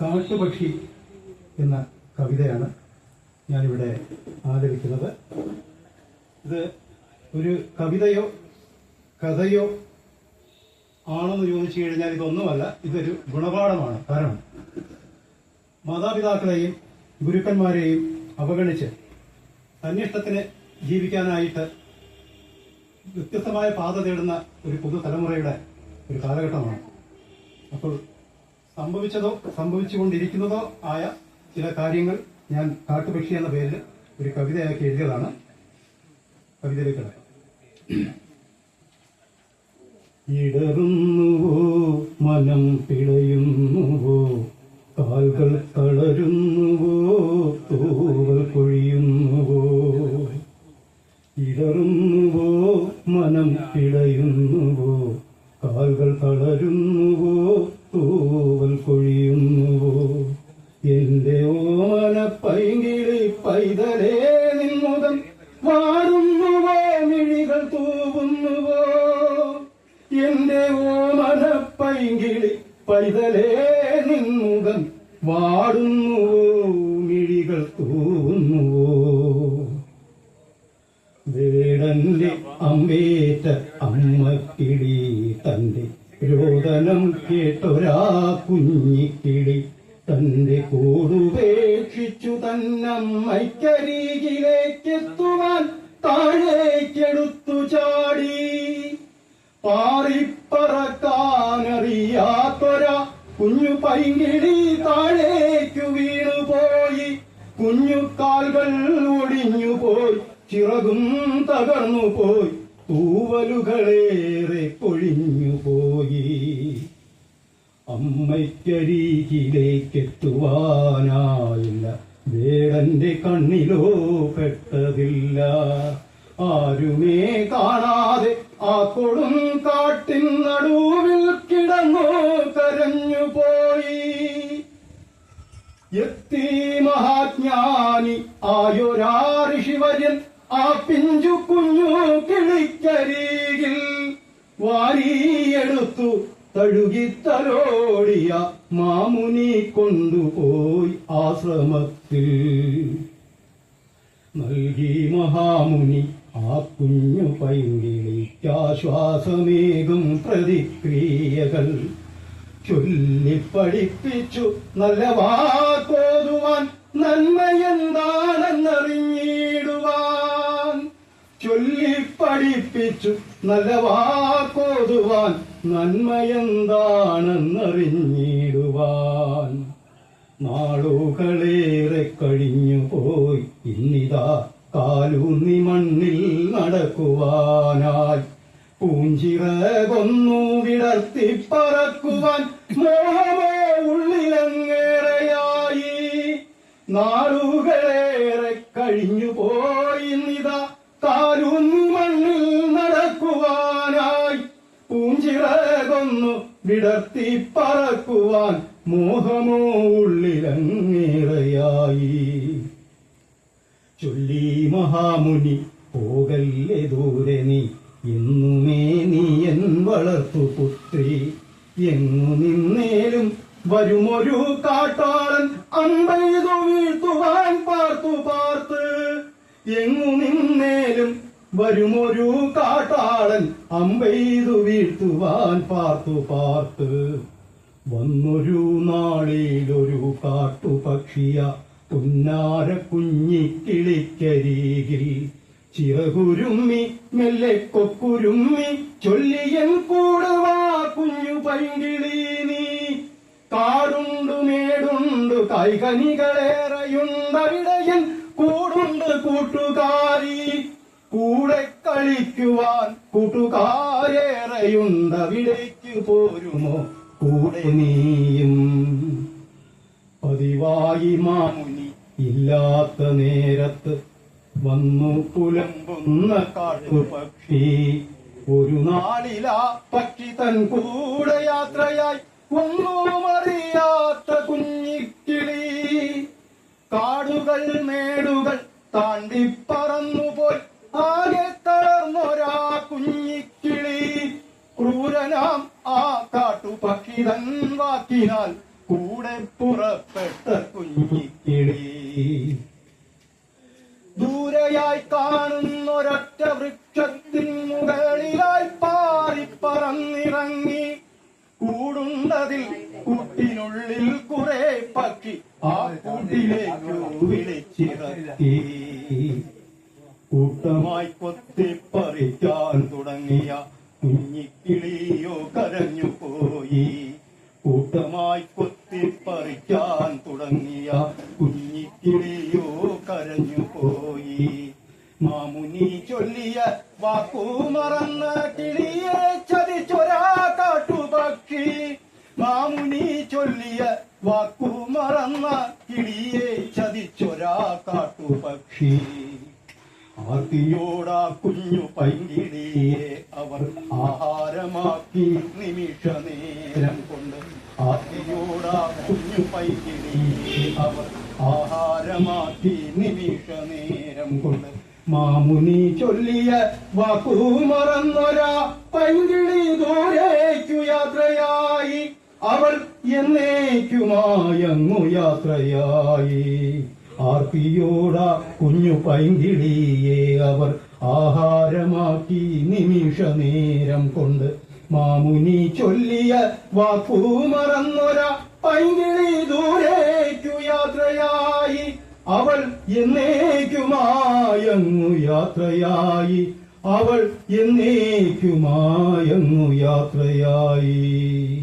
കാട്ടുപക്ഷി എന്ന കവിതയാണ് ഞാനിവിടെ ആലപിക്കുന്നത്. ഇത് ഒരു കവിതയോ കഥയോ ആണെന്ന് ചോദിച്ചു കഴിഞ്ഞാൽ ഇതൊന്നുമല്ല ഇതൊരു ഗുണപാഠമാണ്. കാരണം മാതാപിതാക്കളെയും ഗുരുക്കന്മാരെയും അവഗണിച്ച് തന്നിഷ്ടത്തിന് ജീവിക്കാനായിട്ട് വ്യത്യസ്തമായ പാത തേടുന്ന ഒരു പുതുതലമുറയുടെ ഒരു കാലഘട്ടമാണ്. അപ്പോൾ സംഭവിച്ചതോ സംഭവിച്ചുകൊണ്ടിരിക്കുന്നതോ ആയ ചില കാര്യങ്ങൾ ഞാൻ കാട്ടുപക്ഷി എന്ന പേരിൽ ഒരു കവിതയാക്കി എഴുതിയതാണ്. കവിതയിലേക്ക് ഇടറുന്നുവോ മനം പിടയുന്നുവോ കാൽകൾ തളരുന്നുവോ തൂവൽ കൊഴിയുന്നുവോ? ഇടറുന്നുവോ മനം പിടയുന്നുവോ കാൽകൾ തളരുന്നുവോ? തൂവൽ കൊഴിയുന്നുവോ? എന്റെ ഓമന പൈങ്കിളി പൈതലേ നിൻമുഖം വാടുന്നുവോ മിഴികൾ തൂവുന്നുവോ? എന്റെ ഓമന പൈങ്കിളി പൈതലേ നിൻമുഖം വാടുന്നുവോ? മിഴികൾ തൂവുന്നുവോ? വേടന്റെ അമ്മേറ്റ രോദനം കേട്ടൊരാ കുഞ്ഞിക്കിളി തന്റെ കൂടുപേക്ഷിച്ചു തന്നമ്മയ്ക്കരികിലേക്കെത്തുവാൻ താഴേക്കെടുത്തു ചാടി. പാറിപ്പറക്കാനറിയാത്തൊരാ കുഞ്ഞു പൈങ്കിളി താഴേക്കു വീണുപോയി. കുഞ്ഞു കാൽകൾ ഒടിഞ്ഞു പോയി ചിറകും തകർന്നു പോയി തൂവലുകളേറെ കൊഴിഞ്ഞു പോയി അമ്മയ്ക്കരികിലേക്കെത്തുവാനായില്ല. വേടന്റെ കണ്ണിലോ പെട്ടതില്ല. ആരുമേ കാണാതെ ആ കൊടും കാട്ടിൻ നടുവിൽ കിടന്നോ കരഞ്ഞു പോയി. എത്തി മഹാജ്ഞാനി ആയൊരാ ഋഷിവര്യൻ ആ പിഞ്ചു കുഞ്ഞു കിളിക്കരികിൽ. വാരിയെടുത്തു തഴുകിത്തലോടിയ മാമുനി കൊണ്ടുപോയി ആശ്രമത്തിൽ. നൽകി മഹാമുനി ആ കുഞ്ഞു പൈങ്കിളിക്കാശ്വാസമേകും പ്രതിക്രിയകൾ. ചൊല്ലിപ്പഠിപ്പിച്ചു നല്ല വാക്കോതുവാൻ നന്മയെന്താണെന്നറിഞ്ഞിടുവാൻ. ചൊല്ലിപ്പഠിപ്പിച്ചു നല്ല വാക്കോതുവാൻ നന്മയെന്താണെന്നറിഞ്ഞിടുവാൻ നാളുകളേറെ കഴിഞ്ഞു പോയി. ഇന്നിതാ കാലൂന്നി മണ്ണിൽ നടക്കുവാനായി. പൂഞ്ചിറ കൊന്നു വിടർത്തി പറക്കുവാൻ മോഹമോ ഉള്ളിലങ്ങേറെയായി. നാളുകളേറെ കഴിഞ്ഞു പോയി. വിടർത്തി പറക്കുവാൻ മോഹമോ ഉള്ളിലങ്ങേറെയായി. ചൊല്ലി മഹാമുനി പോകല്ലേ ദൂരെ നീ? എന്നുമേ നീ എൻ വളർത്തു പുത്രി. എങ്ങു നിന്നേലും വരുമൊരു കാട്ടാളൻ അമ്പെയ്തു വീഴ്ത്തുവാൻ പാർത്തു പാർത്ത്. എങ്ങു നിന്നേലും വരുമൊരു കാട്ടാളൻ അമ്പെയ്തു വീഴ്ത്തുവാൻ പാർത്തു പാർത്ത്. വന്നൊരു നാളിലൊരു കാട്ടുപക്ഷിയ പുന്നാര കുഞ്ഞിക്കിളിക്കരികിൽ ചിറകുരുമ്മി മെല്ലെ കൊക്കുരുമ്മി ചൊല്ലിയൻ കൂടുവാ കുഞ്ഞു പൈങ്കിളി നീ. കാടുണ്ടു മേടുണ്ടു കൈകനികളേറെയുണ്ടവിടയൻ കൂടുണ്ട് കൂട്ടുകാരി. കൂടെ കളിക്കുവാൻ കൂട്ടുകാരേറെയുണ്ടവിടേക്ക് പോരുമോ? കൂടെ നീയും. പതിവായി മാമുനി ഇല്ലാത്ത നേരത്ത് വന്നു പുലമ്പുന്ന കാട്ടുപക്ഷി. ഒരു നാളിലാ പക്ഷി തൻ കൂടെ യാത്രയായി. ഒന്നുമറിയാത്ത കുഞ്ഞിക്കിളി. കാടുകൾ മേടുകൾ താണ്ടി കുഞ്ഞിക്കിളി ക്രൂരനാം ആ കാട്ടുപക്ഷി തൻ വാക്കിനാൽ കൂടെ പുറപ്പെട്ട കുഞ്ഞിക്കിളി. ദൂരെയായി കാണുന്നൊരൊറ്റ വൃക്ഷത്തിൻ മുകളിലായി പാറി പറന്നിറങ്ങി കൂടുന്നതിൽ കൂട്ടിനുള്ളിൽ കുറെ പക്ഷി ആ കൂട്ടിലേക്ക് വിളിച്ചിറക്കി. കൂട്ടമായി കൊത്തിപ്പറിക്കാൻ തുടങ്ങിയ കുഞ്ഞിക്കിളിയോ കരഞ്ഞു പോയി കൂട്ടമായി കൊത്തിപ്പറിക്കാൻ തുടങ്ങിയ കുഞ്ഞിക്കിളിയോ കരഞ്ഞു പോയി. മാമുനി ചൊല്ലിയ വാക്കു മറന്ന കിളിയെ ചതിച്ചൊരാ കാട്ടുപക്ഷി. മാമുനി ചൊല്ലിയ വാക്കു മറന്ന കിളിയെ ചതിച്ചൊരാ കാട്ടുപക്ഷി. ആർത്തിയോടാ കുഞ്ഞു പൈങ്കിളിയെ അവർ ആഹാരമാക്കി നിമിഷ നേരം പൈങ്കിളിയെ അവർ ആഹാരമാക്കി നിമിഷ നേരം കൊണ്ട് മാമുനി ചൊല്ലിയ വാക്കു മറന്നൊരാ പൈങ്കിളി ദൂരേക്കു യാത്രയായി. അവൾ എന്നേക്കുമായങ്ങു യാത്രയായി. ആർപ്പിയോട കുഞ്ഞു പൈങ്കിളിയെ അവർ ആഹാരമാക്കി നിമിഷ നേരം കൊണ്ട് മാമുനി ചൊല്ലിയ വാക്കു മറന്നൊര പൈങ്കിളി ദൂരേക്കു യാത്രയായി. അവൾ എന്നേക്കുമായങ്ങു യാത്രയായി. അവൾ എന്നേക്കുമായങ്ങു യാത്രയായി.